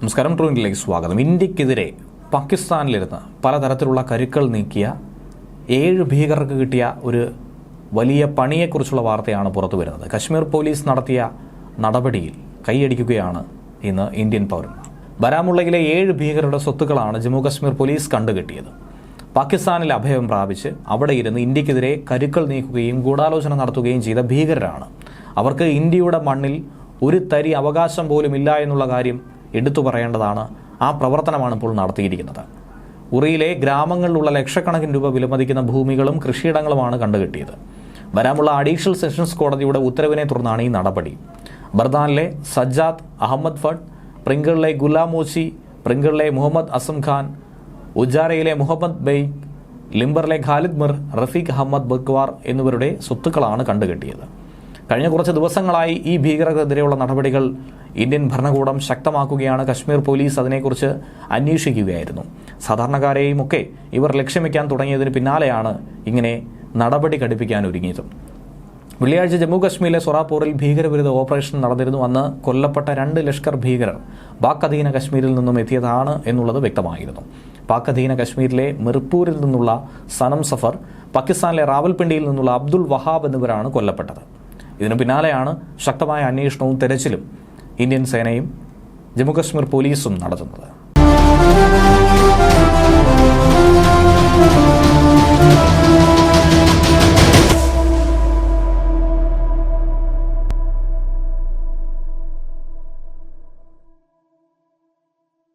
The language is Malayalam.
നമസ്കാരം ട്രൂവിലേക്ക് സ്വാഗതം. ഇന്ത്യക്കെതിരെ പാകിസ്ഥാനിലിരുന്ന് പലതരത്തിലുള്ള കരുക്കൾ നീക്കിയ ഏഴ് ഭീകരർക്ക് കിട്ടിയ ഒരു വലിയ പണിയെക്കുറിച്ചുള്ള വാർത്തയാണ് പുറത്തു വരുന്നത്. കശ്മീർ പോലീസ് നടത്തിയ നടപടിയിൽ കൈയടിക്കുകയാണ് ഇന്ന് ഇന്ത്യൻ പൗരന്മാർ. ബരാമുള്ളയിലെ ഏഴ് ഭീകരരുടെ സ്വത്തുക്കളാണ് ജമ്മു കശ്മീർ പോലീസ് കണ്ടുകെട്ടിയത്. പാകിസ്ഥാനിൽ അഭയം പ്രാപിച്ച് അവിടെ ഇരുന്ന് ഇന്ത്യക്കെതിരെ കരുക്കൾ നീക്കുകയും ഗൂഢാലോചന നടത്തുകയും ചെയ്ത ഭീകരരാണ്. അവർക്ക് ഇന്ത്യയുടെ മണ്ണിൽ ഒരു തരി അവകാശം പോലും ഇല്ല എന്നുള്ള കാര്യം എടുത്തു പറയേണ്ടതാണ് ആ പ്രവർത്തനമാണ് ഇപ്പോൾ നടത്തിയിരിക്കുന്നത്. ഉറിയിലെ ഗ്രാമങ്ങളിലുള്ള ലക്ഷക്കണക്കിന് രൂപ വിലമതിക്കുന്ന ഭൂമികളും കൃഷിയിടങ്ങളുമാണ് കണ്ടുകിട്ടിയത്. വരാമുള്ള അഡീഷണൽ സെഷൻസ് കോടതിയുടെ ഉത്തരവിനെ തുടർന്നാണ് ഈ നടപടി. ബർദാനിലെ സജ്ജാദ് അഹമ്മദ് ഫട്ട് പ്രിങ്കിളിലെ ഗുലാമോച്ചി പ്രിങ്കിളിലെ മുഹമ്മദ് അസം ഖാൻ ഉജാരയിലെ മുഹമ്മദ് ബെയ് ലിംബറിലെ ഖാലിദ് മിർ റഫീഖ് അഹമ്മദ് ബക്വാർ എന്നിവരുടെ സ്വത്തുക്കളാണ് കണ്ടുകെട്ടിയത്. കഴിഞ്ഞ കുറച്ച് ദിവസങ്ങളായി ഈ ഭീകരർക്കെതിരെയുള്ള നടപടികൾ ഇന്ത്യൻ ഭരണകൂടം ശക്തമാക്കുകയാണ്. കശ്മീർ പോലീസ് അതിനെക്കുറിച്ച് അന്വേഷിക്കുകയായിരുന്നു. സാധാരണക്കാരെയും ഒക്കെ ഇവർ ലക്ഷ്യം വയ്ക്കാൻ തുടങ്ങിയതിന് പിന്നാലെയാണ് ഇങ്ങനെ നടപടി ഘടിപ്പിക്കാൻ ഒരുങ്ങിയത്. വെള്ളിയാഴ്ച ജമ്മു കശ്മീരിലെ സൊറാപ്പൂറിൽ ഭീകരവിരുദ്ധ ഓപ്പറേഷൻ നടന്നിരുന്നു. അന്ന് കൊല്ലപ്പെട്ട രണ്ട് ലഷ്കർ ഭീകരർ പാക് അധീന കശ്മീരിൽ നിന്നും എത്തിയതാണ് എന്നുള്ളത് വ്യക്തമായിരുന്നു. പാക് അധീന കശ്മീരിലെ മിർപൂരിൽ നിന്നുള്ള സനം സഫർ പാകിസ്ഥാനിലെ റാവൽപിണ്ടിയിൽ നിന്നുള്ള അബ്ദുൾ വഹാബ് എന്നിവരാണ് കൊല്ലപ്പെട്ടത്. ഇതിനു പിന്നാലെയാണ് ശക്തമായ അന്വേഷണവും തെരച്ചിലും ഇന്ത്യൻ സേനയും ജമ്മുകശ്മീർ പോലീസും നടത്തുന്നത്.